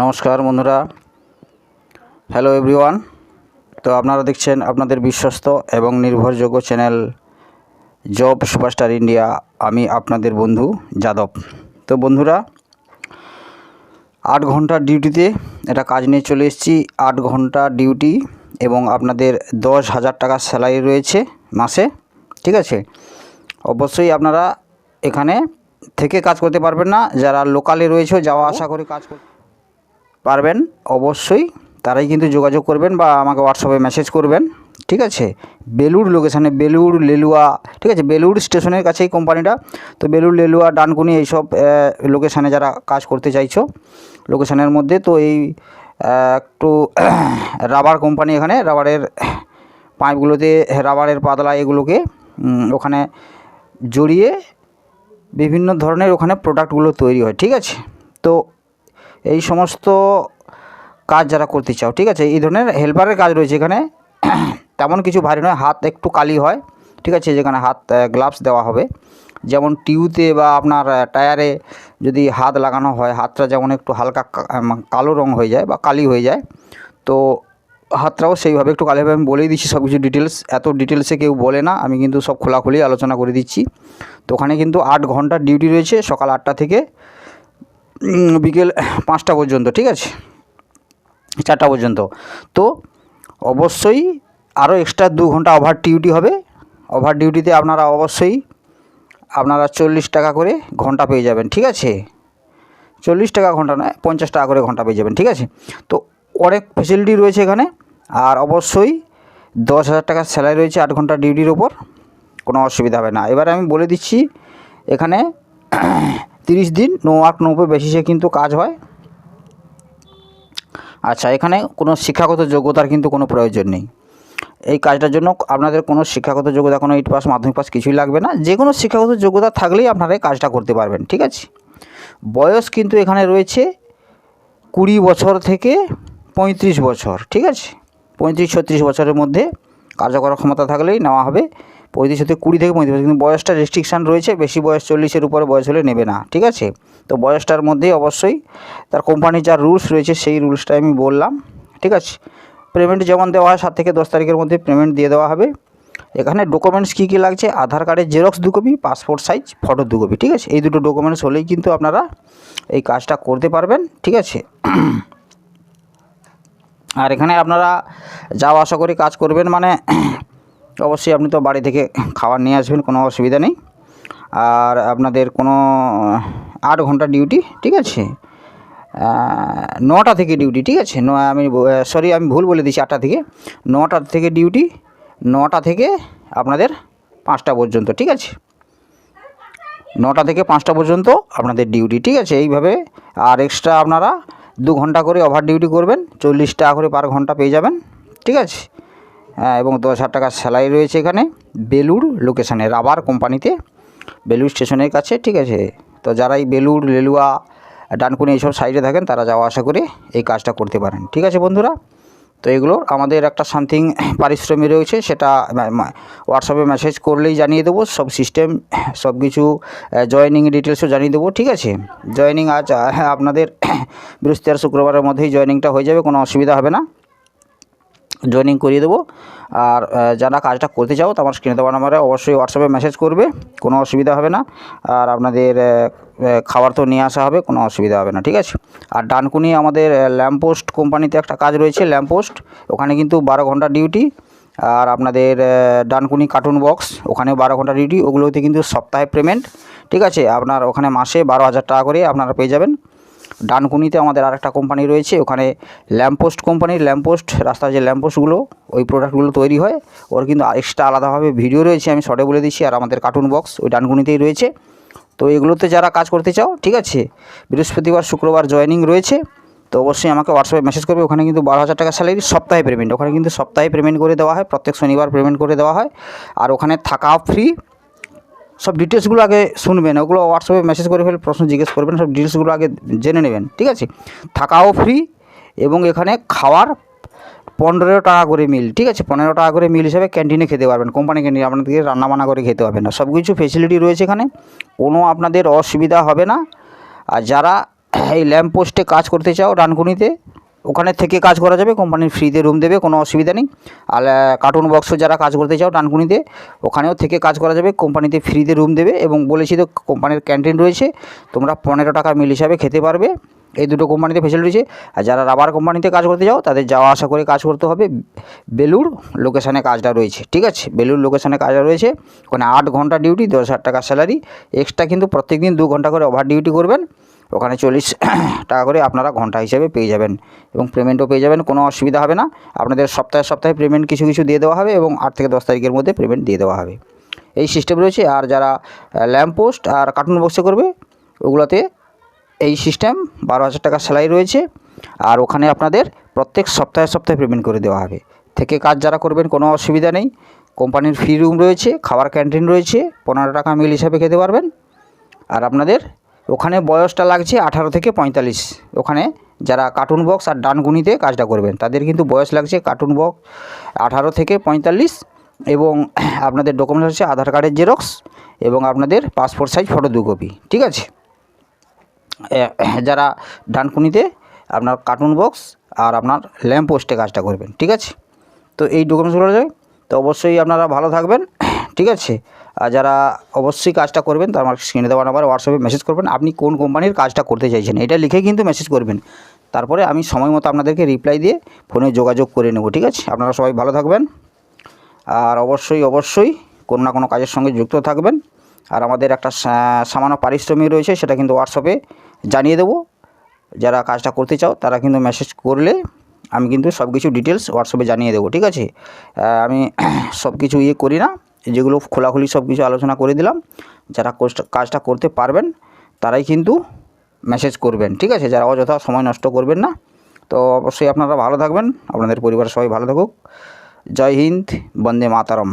নমস্কার বন্ধুরা। Hello everyone তো আপনারা দেখছেন আপনাদের বিশ্বস্ত এবং নির্ভরযোগ্য চ্যানেল জব সুপারস্টার ইন্ডিয়া। আমি আপনাদের বন্ধু যাদব। তো বন্ধুরা, আট ঘণ্টার ডিউটিতে এটা কাজ নিয়ে চলে এসেছি। আট ঘণ্টা ডিউটি এবং আপনাদের দশ হাজার টাকার স্যালারি রয়েছে মাসে। ঠিক আছে? অবশ্যই আপনারা এখানে থেকে কাজ করতে পারবেন না। যারা লোকালে রয়েছে, যাওয়া আসা করে কাজ করতে পারবেন, অবশ্যই। তারাই কিন্তু যোগাযোগ করবেন বা আমাকে হোয়াটসঅ্যাপে মেসেজ করবেন, ঠিক আছে? বেলুড় লোকেশানে বেলুড়, লেলুয়া, ঠিক আছে? বেলুড় স্টেশনের কাছেই কোম্পানিটা তো বেলুড়, লেলুয়া, ডানকুনি এইসব লোকেশানে যারা কাজ করতে চাইছো লোকেশানের মধ্যে, তো এই একটু রাবার কোম্পানি এখানে রাবারের পাইপগুলোতে রাবারের পাতলা এগুলোকে ওখানে জড়িয়ে বিভিন্ন ধরনের ওখানে প্রোডাক্টগুলো তৈরি হয়, ঠিক আছে? তো এই সমস্ত কাজ যারা করতে চাও, ঠিক আছে? এই ধরনের হেল্পারের কাজ রয়েছে এখানে। তেমন কিছু ভারী নয়, হাত একটু কালি হয়, ঠিক আছে? যেখানে হাত গ্লাভস দেওয়া হবে। যেমন টিউতে বা আপনার টায়ারে যদি হাত লাগানো হয়, হাতটা যেমন একটু হালকা কালো রং হয়ে যায় বা কালি হয়ে যায়, তো হাতটাও সেইভাবে একটু কালিভাবে আমি বলেই দিচ্ছি সব কিছু ডিটেলস এত ডিটেলসে কেউ বলে না, আমি কিন্তু সব খোলাখুলি আলোচনা করে দিচ্ছি। তো ওখানে কিন্তু আট ঘণ্টার ডিউটি রয়েছে সকাল আটটা থেকে। বিকেল পাঁচটা পর্যন্ত, ঠিক আছে? চারটা পর্যন্ত। তো অবশ্যই আরও এক্সট্রা দু ঘণ্টা ওভার ডিউটি হবে। ওভার ডিউটিতে আপনারা অবশ্যই আপনারা চল্লিশ টাকা করে ঘণ্টা পেয়ে যাবেন, ঠিক আছে? চল্লিশ টাকা ঘণ্টা নয়, পঞ্চাশ টাকা করে ঘণ্টা পেয়ে যাবেন, ঠিক আছে? তো অনেক ফেসিলিটি রয়েছে এখানে। আর অবশ্যই দশ হাজার টাকার স্যালারি রয়েছে আট ঘণ্টা ডিউটির ওপর কোনো অসুবিধা হবে না। এবার আমি বলে দিচ্ছি, এখানে তিরিশ দিন, নো ওয়ার্ক নো পে বেসিসে কিন্তু কাজ হয়। আচ্ছা এখানে কোনো শিক্ষাগত যোগ্যতার কিন্তু কোনো প্রয়োজন নেই। এই কাজটার জন্য আপনাদের কোনো শিক্ষাগত যোগ্যতা, কোনো এইট পাস মাধ্যমিক পাস কিছুই লাগবে না। যে কোনো শিক্ষাগত যোগ্যতা থাকলেই আপনারা এই কাজটা করতে পারবেন, ঠিক আছে? বয়স কিন্তু এখানে রয়েছে কুড়ি বছর থেকে পঁয়ত্রিশ বছর, ঠিক আছে? পঁয়ত্রিশ ছত্রিশ বছরের মধ্যে কার্যকর ক্ষমতা থাকলেই নেওয়া হবে। পঁয়ত্রিশ থেকে কুড়ি থেকে পঁয়ত্রিশ, কিন্তু বয়সটা রেস্ট্রিকশান রয়েছে, বেশি বয়স চল্লিশের উপরে বয়স হলে নেবে না, ঠিক আছে? তো বয়সটার মধ্যেই অবশ্যই তার কোম্পানির যা রুলস রয়েছে, সেই রুলসটা আমি বললাম, ঠিক আছে? পেমেন্ট যেমন দেওয়া হয়, সাত থেকে দশ তারিখের মধ্যে পেমেন্ট দিয়ে দেওয়া হবে। এখানে ডকুমেন্টস কী কী লাগছে? আধার কার্ডের জেরক্স দু কপি পাসপোর্ট সাইজ ফটো দু কপি ঠিক আছে? এই দুটো ডকুমেন্টস হলেই কিন্তু আপনারা এই কাজটা করতে পারবেন, ঠিক আছে? আর এখানে আপনারা যাওয়া আশা করি কাজ করবেন মানে অবশ্যই আপনি তো বাড়ি থেকে খাবার নিয়ে আসবেন, কোনো অসুবিধা নেই। আর আপনাদের কোনো আট ঘণ্টা ডিউটি, ঠিক আছে? নটা থেকে ডিউটি, ঠিক আছে? ন, আমি সরি, আমি ভুল বলে দিচ্ছি আটটা থেকে। নটা থেকে ডিউটি, নটা থেকে আপনাদের পাঁচটা পর্যন্ত, ঠিক আছে? নটা থেকে পাঁচটা পর্যন্ত আপনাদের ডিউটি, ঠিক আছে? এইভাবে আর এক্সট্রা আপনারা দু ঘণ্টা করে ওভার ডিউটি করবেন, চল্লিশ টাকা করে পার ঘণ্টা পেয়ে যাবেন, ঠিক আছে? এবং দশ হাজার টাকার স্যালারি রয়েছে এখানে বেলুর লোকেশানে রাবার কোম্পানিতে বেলুর স্টেশনের কাছে, ঠিক আছে? তো যারা এই বেলুর লেলুয়া, ডানকুনি এইসব সাইডে থাকেন, তারা যাওয়া আসা করে এই কাজটা করতে পারেন। ঠিক আছে বন্ধুরা? তো এগুলোর আমাদের একটা সামথিং পারিশ্রমিক রয়েছে, সেটা হোয়াটসঅ্যাপে মেসেজ করলেই জানিয়ে দেবো, সব সিস্টেম সব কিছু জয়েনিং ডিটেলসও জানিয়ে দেবো, ঠিক আছে? জয়েনিং আজ আপনাদের বৃহস্পতিবার, শুক্রবারের মধ্যেই জয়েনিংটা হয়ে যাবে, কোনো অসুবিধা হবে না। জয়েনিং করিয়ে দেবো। আর যারা কাজটা করতে চাও, তো আমার স্ক্রিনে দেওয়া নাম্বারে অবশ্যই হোয়াটসঅ্যাপে মেসেজ করবে, কোনো অসুবিধা হবে না। আর আপনাদের খাবার তো নিয়ে আসা হবে, কোনো অসুবিধা হবে না, ঠিক আছে? আর ডানকুনি আমাদের ল্যাম্পপোস্ট কোম্পানিতে একটা কাজ রয়েছে ল্যাম্পপোস্ট ওখানে কিন্তু বারো ঘণ্টা ডিউটি আর আপনাদের ডানকুনি কার্টুন বক্স ওখানেও বারো ঘণ্টা ডিউটি ওগুলোতে কিন্তু সপ্তাহে পেমেন্ট ঠিক আছে? আপনার ওখানে মাসে বারো হাজার টাকা করে আপনারা পেয়ে যাবেন। ডানকুনিতে আমাদের আরেকটা কোম্পানি রয়েছে, ওখানে ল্যাম্পপোস্ট কোম্পানির ল্যাম্পপোস্ট রাস্তার যে ল্যাম্পপোস্টগুলো ওই প্রোডাক্টগুলো তৈরি হয়। ওর কিন্তু এক্সট্রা আলাদাভাবে ভিডিও রয়েছে, আমি শর্টে বলে দিচ্ছি, আর আমাদের কার্টুন বক্স ওই ডানকুনিতেই রয়েছে। তো এগুলোতে যারা কাজ করতে চাও, ঠিক আছে, বৃহস্পতিবার, শুক্রবার জয়েনিং রয়েছে, তো অবশ্যই আমাকে হোয়াটসঅ্যাপে মেসেজ করবে, ওখানে কিন্তু বারো হাজার টাকা স্যালারি সপ্তাহে পেমেন্ট ওখানে কিন্তু সপ্তাহে পেমেন্ট করে দেওয়া হয়, প্রত্যেক শনিবার পেমেন্ট করে দেওয়া হয়, আর ওখানে থাকা ফ্রি সব ডিটেলসগুলো আগে শুনবেন, ওগুলো হোয়াটসঅ্যাপে মেসেজ করে ফেলে, প্রশ্ন জিজ্ঞেস করবেন, সব ডিটেলসগুলো আগে জেনে নেবেন, ঠিক আছে? থাকাও ফ্রি এবং এখানে খাওয়ার পনেরো টাকা করে মিল ঠিক আছে? পনেরো টাকা করে মিল হিসাবে ক্যান্টিনে খেতে পারবেন কোম্পানি ক্যান্টিনে আপনাদেরকে রান্নাবান্না করে খেতে হবে না। সব কিছু ফেসিলিটি রয়েছে এখানে, কোনো আপনাদের অসুবিধা হবে না। আর যারা এই ল্যাম্প পোস্টে কাজ করতে চাও ডানকুনিতে ওখানে থেকে কাজ করা যাবে কোম্পানির ফ্রিতে রুম দেবে, কোনো অসুবিধা নেই। আর কার্টুন বক্স যারা কাজ করতে চাও ডানকুনিতে, ওখানেও থেকে কাজ করা যাবে কোম্পানিতে ফ্রিতে রুম দেবে এবং বলেছি তো কোম্পানির ক্যান্টিন রয়েছে, তোমরা পনেরো টাকা মিল হিসাবে খেতে পারবে। এই দুটো কোম্পানিতে ফেসিলিটি রয়েছে। আর যারা রাবার কোম্পানিতে কাজ করতে যাও তাদের যাওয়া আসা করে কাজ করতে হবে। বেলুর লোকেশানে কাজটা রয়েছে, ঠিক আছে? বেলুর লোকেশানে কাজটা রয়েছে। ওখানে আট ঘণ্টা ডিউটি দশ হাজার টাকা স্যালারি এক্সট্রা কিন্তু প্রত্যেক দিন দু ঘণ্টা করে ওভার ডিউটি করবেন। ওখানে চল্লিশ টাকা করে আপনারা ঘণ্টা হিসেবে পেয়ে যাবেন এবং পেমেন্টও পেয়ে যাবেন, কোনো অসুবিধা হবে না। আপনাদের সপ্তাহে সপ্তাহে পেমেন্ট কিছু কিছু দিয়ে দেওয়া হবে এবং আট থেকে দশ তারিখের মধ্যে পেমেন্ট দিয়ে দেওয়া হবে। এই সিস্টেম রয়েছে, আর যারা ল্যাম্প পোস্ট আর কার্টুন বক্সে করবে, ওগুলোতে এই সিস্টেম বারো হাজার টাকা স্যালারি রয়েছে। আর ওখানে আপনাদের প্রত্যেক সপ্তাহে সপ্তাহে পেমেন্ট করে দেওয়া হবে। থেকে কাজ যারা করবেন, কোনো অসুবিধা নেই। কোম্পানির ফ্রি রুম রয়েছে, খাবার ক্যান্টিন রয়েছে, পনেরো টাকা মিল হিসাবে খেতে পারবেন। আর আপনাদের ওখানে বয়সটা লাগছে আঠারো থেকে পঁয়তাল্লিশ। ওখানে যারা কার্টুন বক্স আর ডানগুনিতে কাজটা করবেন, তাদের কিন্তু বয়স লাগছে কার্টুন বক্স আঠারো থেকে পঁয়তাল্লিশ এবং আপনাদের ডকুমেন্টস হচ্ছে আধার কার্ডের জেরক্স এবং আপনাদের পাসপোর্ট সাইজ ফটো দু কপি ঠিক আছে? যারা ডানকুনিতে আপনার কার্টুন বক্স আর আপনার ল্যাম্প পোস্টে কাজটা করবেন, ঠিক আছে? তো এই ডকুমেন্টসগুলো তো অবশ্যই আপনারা ভালো থাকবেন, ঠিক আছে? যারা অবশ্যই কাজটা করবেন, তার আমার স্ক্রিনে দেওয়া নাম্বার হোয়াটসঅ্যাপে মেসেজ করবেন, আপনি কোন কোম্পানির কাজটা করতে চাইছেন, এটা লিখে কিন্তু মেসেজ করবেন। তারপরে আমি সময় মতো আপনাদেরকে রিপ্লাই দিয়ে ফোনে যোগাযোগ করে নেব, ঠিক আছে? আপনারা সবাই ভালো থাকবেন। আর অবশ্যই অবশ্যই কোনো না কোনো কাজের সঙ্গে যুক্ত থাকবেন। আর আমাদের একটা সামান্য পারিশ্রমিক রয়েছে, সেটা কিন্তু হোয়াটসঅ্যাপে জানিয়ে দেবো। যারা কাজটা করতে চাও, তারা কিন্তু মেসেজ করলে আমি কিন্তু সব কিছু ডিটেলস হোয়াটসঅ্যাপে জানিয়ে দেবো, ঠিক আছে? আমি সব কিছু ইয়ে করি না। যেগুলো খোলাখুলি সব কিছু আলোচনা করে দিলাম, যারা কাজটা করতে পারবেন, তারাই কিন্তু মেসেজ করবেন, ঠিক আছে? যারা অযথা সময় নষ্ট করবেন না, তো অবশ্যই আপনারা ভালো থাকবেন। আপনাদের পরিবার সবাই ভালো থাকুক। জয় হিন্দ, বন্দে মাতারম।